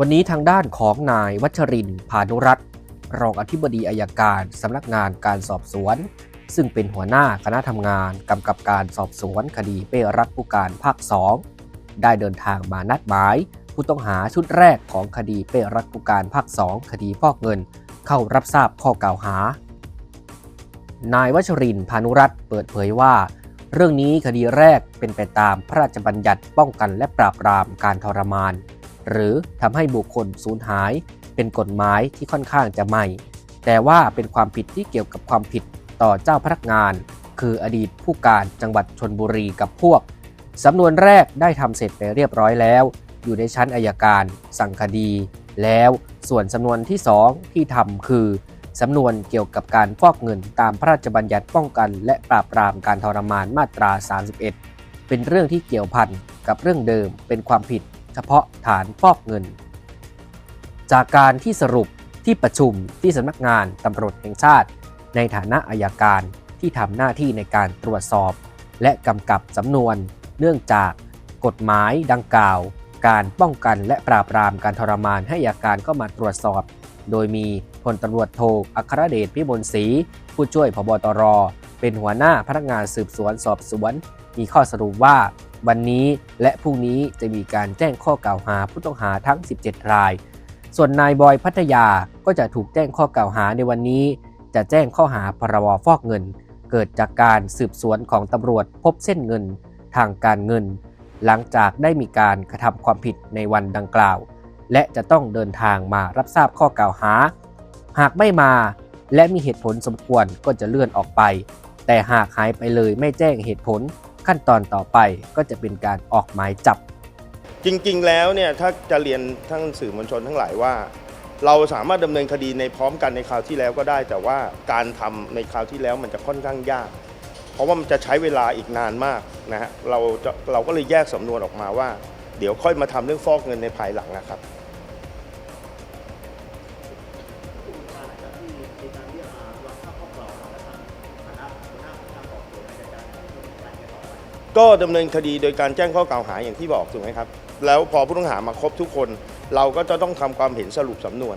วันนี้ทางด้านของนายวัชรินพานุรัตน์รองอธิบดีอายการสำนักงานการสอบสวน ซึ่งเป็นหัวหน้าคณะทำงานกำกับการสอบสวนคดีเป้รักผู้การภาค 2 ได้เดินทางมานัดหมาย ผู้ต้องหาชุดแรกของคดีเป้รักผู้การภาค 2 คดีฟอกเงิน เข้ารับทราบข้อกล่าวหา นายวัชรินพานุรัตน์เปิดเผยว่า เรื่องนี้คดีแรกเป็นไปตามพระราชบัญญัติป้องกันและปราบปรามการทรมาน หรือทำให้บุคคลสูญหาย เป็นกฎหมายที่ค่อนข้างจะใหม่ แต่ว่าเป็นความผิดที่เกี่ยวกับความผิดต่อเจ้าพนักงาน คืออดีตผู้การจังหวัดชนบุรีกับพวกสำนวนแรกได้ทำเสร็จไปเรียบร้อยแล้ว อยู่ในชั้นอายการ สั่งคดี แล้วส่วนสำนวนที่ 2 ที่ทำคือสำนวนเกี่ยวกับการฟอกเงินตามพระราชบัญญัติป้องกัน และปราบปรามการทรมานมาตรา 31 เป็นเรื่องที่เกี่ยวพันกับเรื่องเดิมเป็นความผิด เฉพาะฐานฟอกเงิน จากการที่สรุปที่ประชุมที่สำนักงานตำรวจแห่งชาติ ในฐานะอายการที่ทำหน้าที่ในการตรวจสอบ และกำกับสำนวน เนื่องจากกฎหมายดังกล่าว การป้องกันและปราบปรามการทรมานให้อายการก็มาตรวจสอบ โดยมีพลตำรวจโทอัครเดชพิมลศรีผู้ช่วยพบตร เป็นหัวหน้าพนักงานสืบสวนสอบสวน มีข้อสรุปว่า วันนี้และพรุ่งนี้จะมีการแจ้งข้อกล่าวหาผู้ต้องหาทั้ง 17 ราย ส่วนนายบอยพัทยาก็จะถูกแจ้งข้อกล่าวหาในวันนี้ จะแจ้งข้อหาพรบฟอกเงิน เกิดจากการสืบสวนของตำรวจพบเส้นเงิน ทางการเงิน หลังจากได้มีการกระทำความผิดในวันดังกล่าว และจะต้องเดินทางมารับทราบข้อกล่าวหา หากไม่มาและมีเหตุผลสมควรก็จะเลื่อนออกไป แต่หากหายไปเลยไม่แจ้งเหตุผล ขั้นตอนต่อไปก็จะเป็นการออกหมายจับ จริงๆ แล้วเนี่ยถ้าจะเรียนทั้งสื่อมวลชนทั้งหลายว่า เราสามารถดำเนินคดีในพร้อมกันในคราวที่แล้วก็ได้ แต่ว่าการทำในคราวที่แล้วมันจะค่อนข้างยาก เพราะว่ามันจะใช้เวลาอีกนานมากนะฮะเราจะเราก็เลยแยกสำนวนออกมาว่า เดี๋ยวค่อยมาทำเรื่องฟอกเงินในภายหลังนะครับ ก็ดำเนินคดีโดยการแจ้งข้อกล่าวหาอย่างที่บอกถูกไหมครับ แล้วพอผู้ต้องหามาครบทุกคน เราก็จะต้องทำความเห็นสรุปสำนวน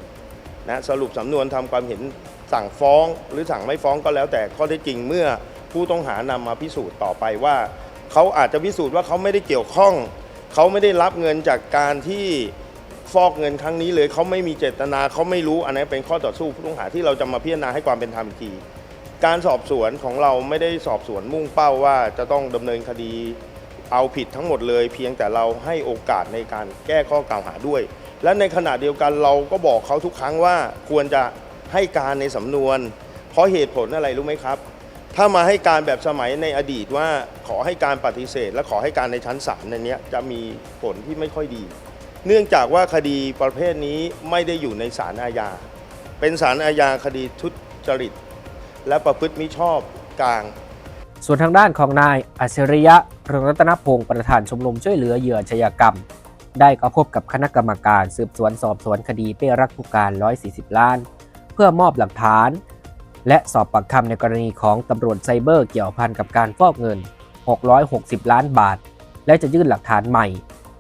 นะสรุปสำนวนทำความเห็นสั่งฟ้องหรือสั่งไม่ฟ้องก็แล้วแต่ข้อเท็จจริงเมื่อผู้ต้องหานำมาพิสูจน์ต่อไปว่า เขาอาจจะพิสูจน์ว่าเขาไม่ได้เกี่ยวข้อง เขาไม่ได้รับเงินจากการที่ฟอกเงินครั้งนี้เลยเขาไม่มีเจตนาเขาไม่รู้อันนี้นเป็นข้อต่อสู้ผู้ต้องหาที่เราจะมาพิจารณาให้ความเป็นธรรมอีกที การสอบสวนของเราไม่ได้สอบสวนมุ่งเป้าว่าจะต้องดำเนินคดีเอาผิดทั้งหมดเลย เพียงแต่เราให้โอกาสในการแก้ข้อกล่าวหาด้วย และในขณะเดียวกันเราก็บอกเขาทุกครั้งว่าควรจะให้การในสำนวน เพราะเหตุผลอะไรรู้ไหมครับ ถ้ามาให้การแบบสมัยในอดีตว่าขอให้การปฏิเสธ และขอให้การในชั้นศาลในเนี้ยจะมีผลที่ไม่ค่อยดี เนื่องจากว่าคดีประเภทนี้ไม่ได้อยู่ในศาลอาญาเป็นศาลอาญาคดีทุจริต และประพฤติมิชอบกลาง ส่วนทางด้านของนายอัจฉริยะเรืองรัตนพงศ์ประธานชมรมช่วยเหลือเหยื่ออาชญากรรม ได้เข้าพบกับคณะกรรมการสืบสวนสอบสวนคดีเป้รักผู้การ 140 ล้าน เพื่อมอบหลักฐาน และสอบปากคำในกรณีของตำรวจไซเบอร์เกี่ยวพันกับการฟอกเงิน 660 ล้านบาท และจะยื่นหลักฐานใหม่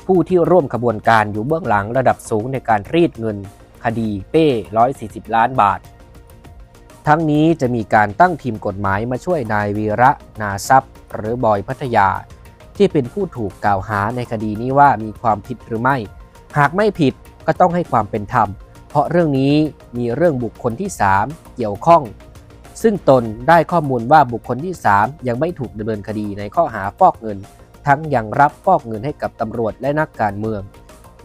ผู้ที่ร่วมขบวนการอยู่เบื้องหลังระดับสูงในการรีดเงิน คดีเป้ 140 ล้านบาท ทั้งนี้จะมีการตั้งทีมกฎหมายมาช่วยนายวีระ นาทรัพย์หรือบอยพัทยา ที่เป็นผู้ถูกกล่าวหาในคดีนี้ว่ามีความผิดหรือไม่ หากไม่ผิดก็ต้องให้ความเป็นธรรม เพราะเรื่องนี้มีเรื่องบุคคลที่ 3 เกี่ยวข้อง ซึ่งตนได้ข้อมูลว่าบุคคลที่ 3 ยังไม่ถูกดำเนินคดีในข้อหาฟอกเงิน ทั้งยังรับฟอกเงินให้กับตำรวจและนักการเมือง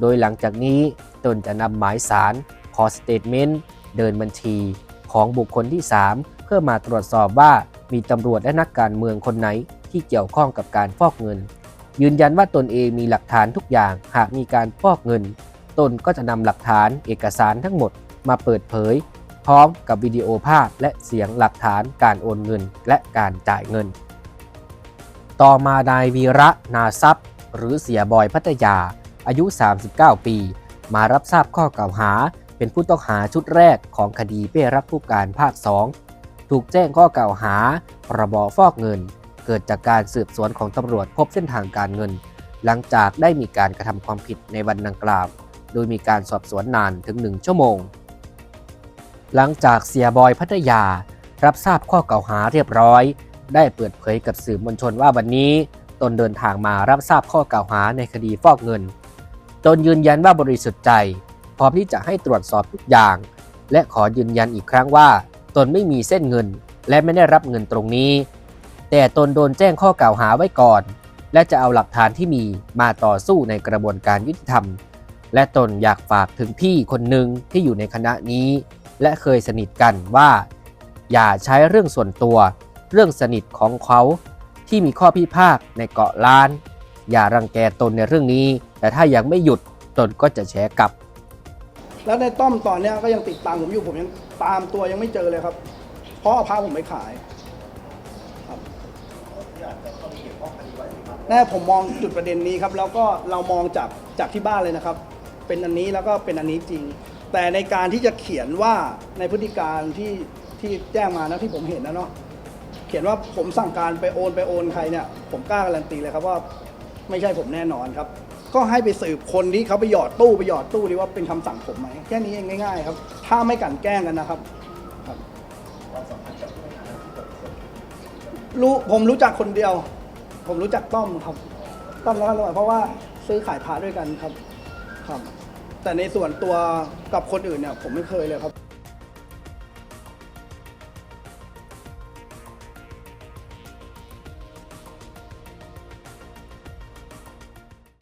โดยหลังจากนี้ตนจะนำหมายสารขอสเตทเมนต์เดินบัญชี ของบุคคลที่ 3 เพื่อมาตรวจสอบว่ามีตำรวจและนักการเมืองคนไหนที่เกี่ยวข้องกับการฟอกเงิน ยืนยันว่าตนเองมีหลักฐานทุกอย่างหากมีการฟอกเงิน ตนก็จะนำหลักฐานเอกสารทั้งหมดมาเปิดเผย พร้อมกับวิดีโอภาพและเสียงหลักฐานการโอนเงินและการจ่ายเงิน ต่อมานายวีระนาทรัพย์หรือเสียบอยพัทยา อายุ 39 ปี มารับทราบข้อกล่าวหา เป็นผู้ต้องหาชุดแรกของคดีเป้รับผู้การภาค 2 ถูกแจ้งข้อกล่าวหาพรบฟอกเงิน เกิดจากการสืบสวนของตำรวจพบเส้นทางการเงิน หลังจากได้มีการกระทำความผิดในวันดังกล่าว โดยมีการสอบสวนนานถึง 1 ชั่วโมง หลังจากเสียบอยพัทยารับทราบข้อกล่าวหาเรียบร้อย ได้เปิดเผยกับสื่อมวลชนว่าวันนี้ตนเดินทางมารับทราบข้อกล่าวหาในคดีฟอกเงิน ตนยืนยันว่าบริสุทธิ์ใจ พร้อมที่จะให้ตรวจสอบทุกอย่าง และขอยืนยันอีกครั้งว่า ตนไม่มีเส้นเงิน และไม่ได้รับเงินตรงนี้ แต่ตนโดนแจ้งข้อกล่าวหาไว้ก่อน และจะเอาหลักฐานที่มีมาต่อสู้ในกระบวนการยุติธรรม และตนอยากฝากถึงพี่คนหนึ่งที่อยู่ในคณะนี้ และเคยสนิทกันว่า อย่าใช้เรื่องส่วนตัว เรื่องสนิทของเขาที่มีข้อพิพาทในเกาะล้าน อย่ารังแกตนในเรื่องนี้ แต่ถ้ายังไม่หยุดตนก็จะแฉกลับ แล้วในต้อมตอนเนี้ยก็ยังติดตามผมอยู่ผมยังตามตัวยังไม่เจอเลยครับ เพราะเอาพาผมไปขายครับแน่ผมมองจุดประเด็นนี้ครับ แล้วก็เรามองจากจากที่บ้านเลยนะครับ เป็นอันนี้แล้วก็เป็นอันนี้จริง แต่ในการที่จะเขียนว่าในพฤติการที่ที่แจ้งมานะที่ผมเห็นนะเนาะเขียนว่าผมสั่งการไปโอนไปโอนใครเนี่ยผมกล้าการันตีเลยครับว่าไม่ใช่ผมแน่นอนครับ ก็ให้ไปสืบคนที่เขาไปหยอดตู้ไปหยอดตู้ดีว่าเป็นคำสั่งผมไหมแค่นี้เองง่ายๆครับ ถ้าไม่กันแกล้งกันนะครับครับรู้ผมรู้จักคนเดียว ผมรู้จักต้อมครับ ต้อมแล้วก็เพราะว่าซื้อขายพระด้วยกันครับ ครับ แต่ในส่วนตัวกับคนอื่นเนี่ย ผมไม่เคยเลยครับ